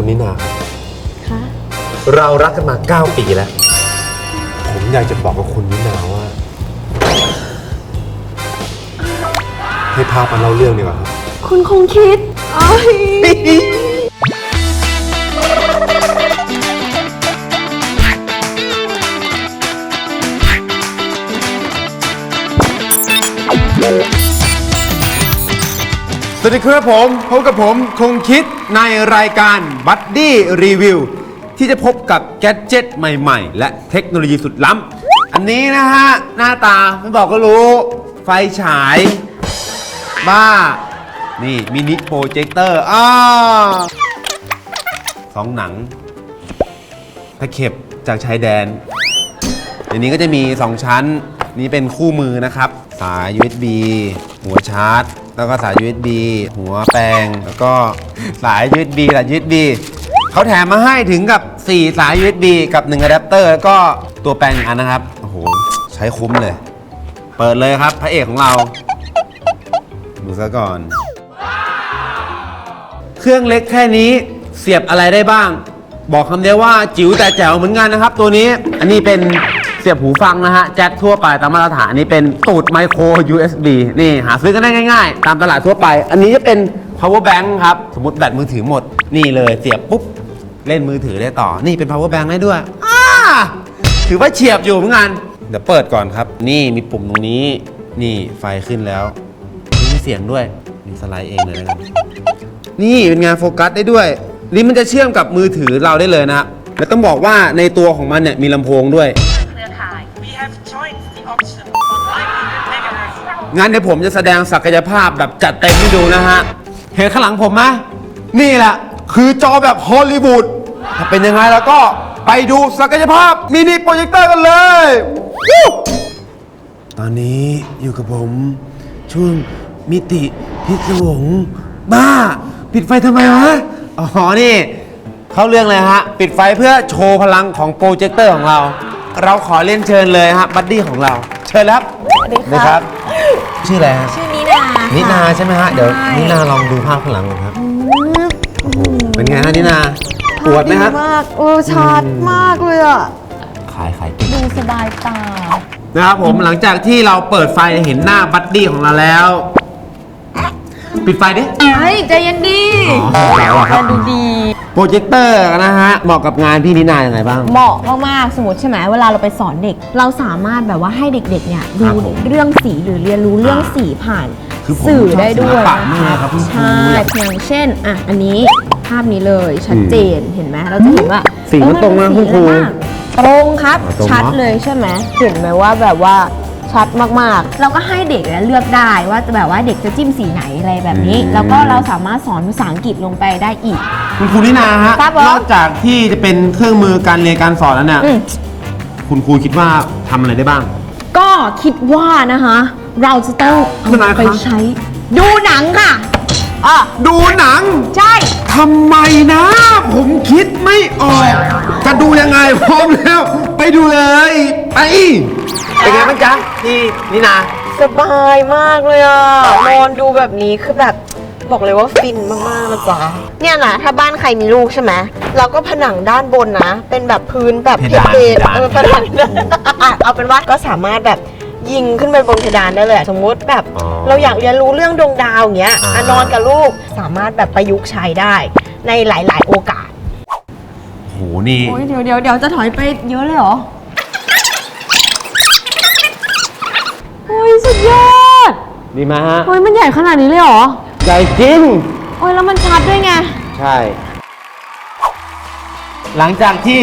คุณนินาครับคะเรารักกันมา 9 ปีแล้ว ผมอยากจะบอกกับคุณนินาว่า ให้พามาเล่าเรื่องดีกว่าครับคุณคงคิดอ้ายสวัสดีครับผมพบกับผมคงคิด ในรายการบัดดี้รีวิวที่จะพบกับแกดเจิตใหม่ ๆ และเทคโนโลยีสุดล้ำอันนี้นะฮะ หน้าตาไม่บอกก็รู้ ไฟฉาย บ้า นี่มินิโปรเจคเตอร์อ้าสองหนังตะเข็บจากชายแดนในนี้ก็จะมี 2 ชั้น นี่เป็นคู่มือนะครับ สาย USB หัวชาร์จ แล้วก็สาย USB หัวแปลง แล้วก็สาย USB สาย USB เขาแถมมาให้ถึงกับ 4 สาย USB กับ 1อะแดปเตอร์แล้วก็ตัวแปลงอีกอันนะครับ โอ้โห ใช้คุ้มเลย เปิดเลยครับ พระเอกของเรา ดูซะก่อน เครื่องเล็กแค่นี้เสียบอะไรได้บ้าง บอกคำเดียวว่าจิ๋วแต่แจ๋วเหมือนกันนะครับ ตัวนี้ อันนี้เป็น สียบหูฟังนะฮะ แจ็คทั่วไปตามมาตรฐานนี้เป็นตูดไมโคร USB นี่หาซื้อกันได้ง่ายๆ ตามตลาดทั่วไป อันนี้จะเป็น power bank ครับ สมมติแบตมือถือหมด นี่เลยเสียบปุ๊บ เล่นมือถือได้ต่อ นี่เป็น power bank ได้ด้วยอ้าถือว่าเฉียบอยู่เหมือนกัน เดี๋ยวเปิดก่อนครับ นี่มีปุ่มตรงนี้ นี่ไฟขึ้นแล้ว มีเสียงด้วย มีสไลด์เองเลยนะครับ นี่เป็นงานโฟกัสได้ด้วย นี่มันจะเชื่อมกับมือถือเราได้เลยนะแล้วต้องบอกว่าในตัวของมันเนี่ยมีลำโพงด้วย งั้นเดี๋ยวผมจะแสดงศักยภาพแบบจัดเต็มให้ดูนะฮะ เห็นข้างหลังผมไหมนี่แหละ คือจอแบบฮอลลีวูดถ้าเป็นยังไงแล้วก็ไปดูศักยภาพมินิโปรเจคเตอร์กันเลย ตอนนี้อยู่กับผมช่วงมิติพิศวงบ้า ปิดไฟทำไมวะ อ๋อ นี่ เข้าเรื่องเลยฮะ ปิดไฟเพื่อโชว์พลังของโปรเจคเตอร์ของเรา เราขอเล่นเชิญเลยฮะ บัดดี้ของเรา เชิญครับ วัสดีครับชื่ออะไรฮะชื่อนินาค่ะนินาใช่ไหมฮะ เดี๋ยวใช่นินาลองดูภาพข้างหลังหน่อยครับ โอ้โห เป็นไงฮะนินาปวดไหมครับมากโอ้ชัดมากเลยอะ ขายขายติดดูสบายตา นะครับผมหลังจากที่เราเปิดไฟเห็นหน้าบัดดี้ของเราแล้ว ปิดไฟดิเฮ้ยใจเย็นดีอ๋อแล้วอะครับ ดูดี โปรเจคเตอร์นะฮะ เหมาะกับงานพี่นินาอย่างไรบ้าง เหมาะมากๆ สมมติใช่ไหมเวลาเราไปสอนเด็ก เราสามารถแบบว่าให้เด็กๆเนี่ยดูครับผมเรื่องสีหรือเรียนรู้เรื่องสีผ่านคือผมสื่อได้ด้วชอบศิลยปะมากครับคุณครูใช่อย่างเเช่นอะอันนี้ภาพนี้เลยชัดเจนเห็นไหมเราจะเห็นว่าสีมันตรงนะเออคุณครูสีอะไรบ้างตรงครับ อ๋อตรงเนอะ ชัดเลยใช่ไหมเห็นไหมว่าแบบว่า ชัดมากๆ เราก็ให้เด็กเนี่ยเลือกได้ว่าจะแบบว่าเด็กจะจิ้มสีไหนอะไรแบบนี้ แล้วก็เราสามารถสอนภาษาอังกฤษลงไปได้อีก คุณครูนินาฮะครับผม นอกจากที่จะเป็นเครื่องมือการเรียนการสอนแล้วเนี่ยอืม คุณครูคิดว่าทำอะไรได้บ้าง ก็คิดว่านะคะ เราจะต้องเอาทำไมคะ ไปใช้ ดูหนังค่ะอะดูหนังใช่ ทำไมนะ ผมคิดไม่ออก จะดูยังไงพร้อมแล้ว ไปดูเลย ไป เป็นไงบ้างจ๊ะพี่นินา สบายมากเลยอะนอนดูแบบนี้คือแบบบอกเลยว่าฟินมากๆนะจ๊ะเนี่ยนะถ้าบ้านใครมีลูกใช่ไหมเราก็ผนังด้านบนนะ เป็นแบบพื้นแบบเพดานเพดเพดาน เออผนังอะเอาเป็นว่าก็สามารถแบบยิงขึ้นไปบนเพดานได้เลยสมมุติแบบ อ๋อเราอยากเรียนรู้เรื่องดวงดาวอย่างเงี้ยอ่าอะนอนกับลูกสามารถแบบประยุกต์ใช้ได้ในหลาย ๆ โอกาส โหนี่ โอ้ยเดี๋ยวเดี๋ยวเดี๋ยวจะถอยไปเยอะเลยเหรอโอ้ยสุดยอ ดดีไหมฮะ โอ้ยมันใหญ่ขนาดนี้เลยเหรอ ใหญ่จริง โอ้ยแล้วมันชัดด้วยไง ใช่ หลังจากที่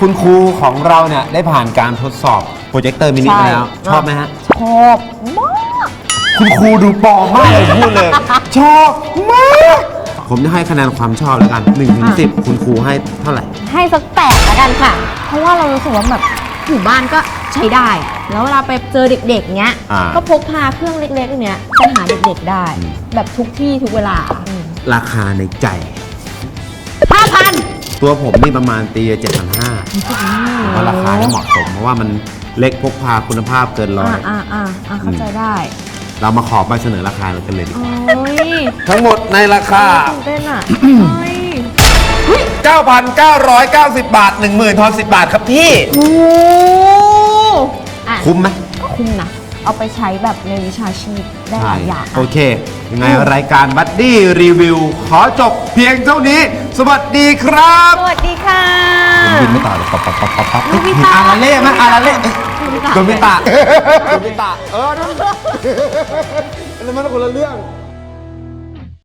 คุณครูของเราเนี่ยได้ผ่านการทดสอบโปรเจคเตอร์มินิใช่มาแล้ว ชอบไหมฮะ ชอบมาก คุณครูดูปลอมมากเลยพูดเลย ชอบมาก ผมจะให้คะแนนความชอบแล้วกัน1นถึงสิคุณครูให้เท่าไหร่ ให้สักแปดแล้วกันค่ะ เพราะว่าเรารู้สึกว่าแบบอยู่บ้านก็ ใช้ได้ แล้วเวลาไปเจอเด็กๆเงี้ย อ่า ก็พกพาเครื่องเล็กๆเนี้ยไปหาเด็กๆได้ แบบทุกที่ทุกเวลาราคาในใจ ห้าพันตัวผมนี่ประมาณตีเจ็ดพันห้าเพราะราคาที่เหมาะสม เพราะว่ามันเล็กพกพาคุณภาพเกินร้ออ่ายอ่าอ่าอ่าเข้าใจได้ เรามาขอใบเสนอราคากันเลยดีกว่า โอ้ยทั้งหมดในราคา ตื่นเต้นอะเฮ้ยเฮ้ย9,990 บาท 10,000ทอน10 บาทครับพี่ โอ้อะ คุ้มไหมก็คุ้มนะ เอาไปใช้แบบในวิชาชีพได้หลายอย่าง โอเค ยังไงรายการบัดดี้รีวิว ขอจบเพียงเท่านี้ สวัสดีครับสวัสดีค่ะบินไม่ต่อเลยปั๊บปั๊บปั๊บปั๊บปั๊บโนบิตะอาราเล่ไหมอาราเล่โนบิตะโดมิตะโดมิตะเออนั่นแล้วมันคนละเรื่อง